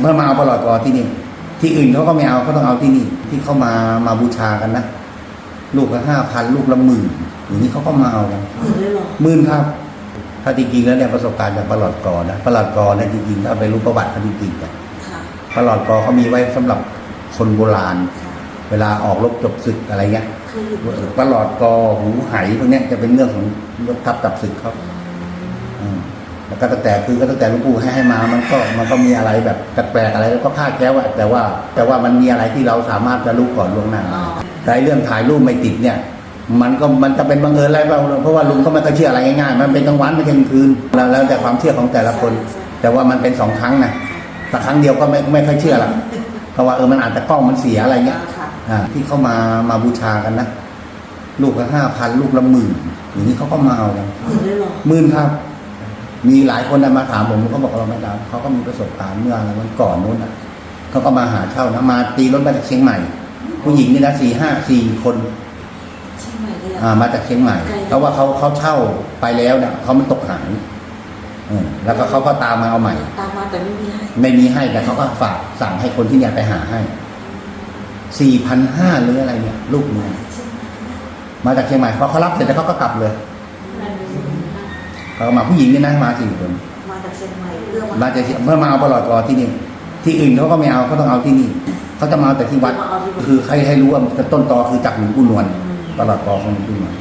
เพื่อมาเอาประหลอดกอที่นี่ ที่อื่นเขาก็ไม่เอาเขาต้องเอาที่นี่ ที่เขามามาบูชากันนะลูกละห้าพันลูกละหมื่นอย่างนี้เขาก็มาเอากันหมื่นเลยเหรอหมื่นครับ ถ้าจริงๆแล้วเนี่ยประสบการณ์จากประหลอดกอนะประหลอดกอเนี่ยจริงๆถ้าไปรู้ประวัติเขาจริงๆเนี่ยค่ะประหลอดกอเขามีไว้สำหรับคนโบราณค่ะเวลาออกรบจบศึกอะไรเงี้ยเคยอยู่ประหลอดกอหูไหพวกเนี้ยจะเป็นเรื่องของทับตับศึกเขาอืม แล้วก็ตั้งแต่คือก็ตั้งแต่หลวงปู่ให้ให้มามันก็มันก็มีอะไรแบบแปลกๆอะไรแล้วก็คาดแคล้วอะแต่ว่าแต่ว่ามันมีอะไรที่เราสามารถจะรู้ก่อนล่วงหน้าอ๋อ แต่ไอ้เรื่องถ่ายรูปไม่ติดเนี่ย มันก็มันจะเป็นบังเอิญอะไรเปล่าเพราะว่าลุงก็ไม่เคยเชื่ออะไรง่ายๆมันเป็นกลางวันไม่ใช่กลางคืนแล้วแล้วแต่ความเชื่อของแต่ละคน แต่ว่ามันเป็นสองครั้งนะแต่ครั้งเดียวก็ไม่ไม่ค่อยเชื่อหรอกเพราะว่าเออมันอาจจะกล้องมันเสียอะไรเงี้ย ค่ะ อ่าที่เขามามาบูชากันนะ ลูกละห้าพันลูกละหมื่นอย่างนี้เขาก็มาเอากันหมื่นเลยเหรอหมื่นครับ มีหลายคนนะมาถามผมเขาบอกเราไม่ดาวเขาก็มีประสบการณ์เมื่ออะไรวันก่อนนู้นอะเขาก็มาหาเช่านะมาตีรถมาจากเชียงใหม่ ผู้หญิงนี่นะสี่ห้าสี่คนเชียงใหม่เลยเหรอ่าอมาจากเชียงใหม่ไกลเพราะว่าเขาเขาเช่าไปแล้วเนี่ยเขามันตกหายอืมแล้วก็เขาก็ตามมาเอาใหม่ ตามมาแต่ไม่มีให้ไม่มีให้แต่เขาก็ฝากสั่งให้คนที่เนี่ยไปหาให้สี่พันห้าหรืออะไรเนี่ย ลูกเมืองมาจากเชียงใหม่พอเขารับเสร็จแล้วเขาก็กลับเลย เขาก็มาผู้หญิงนี่นะมาสี่คนมาจากเชียงใหม่เรื่องมาจากที่เพื่อมาเอาประหลอดกอที่นี่ ที่อื่นเขาก็ไม่เอาเขาต้องเอาที่นี่เขาจะมาเอาแต่ที่วัดมาเอาที่วัดคือใครให้รู้ว่าต้นตอคือจากหลวงปู่นวลประหลอดกอของหลวงปู่นวล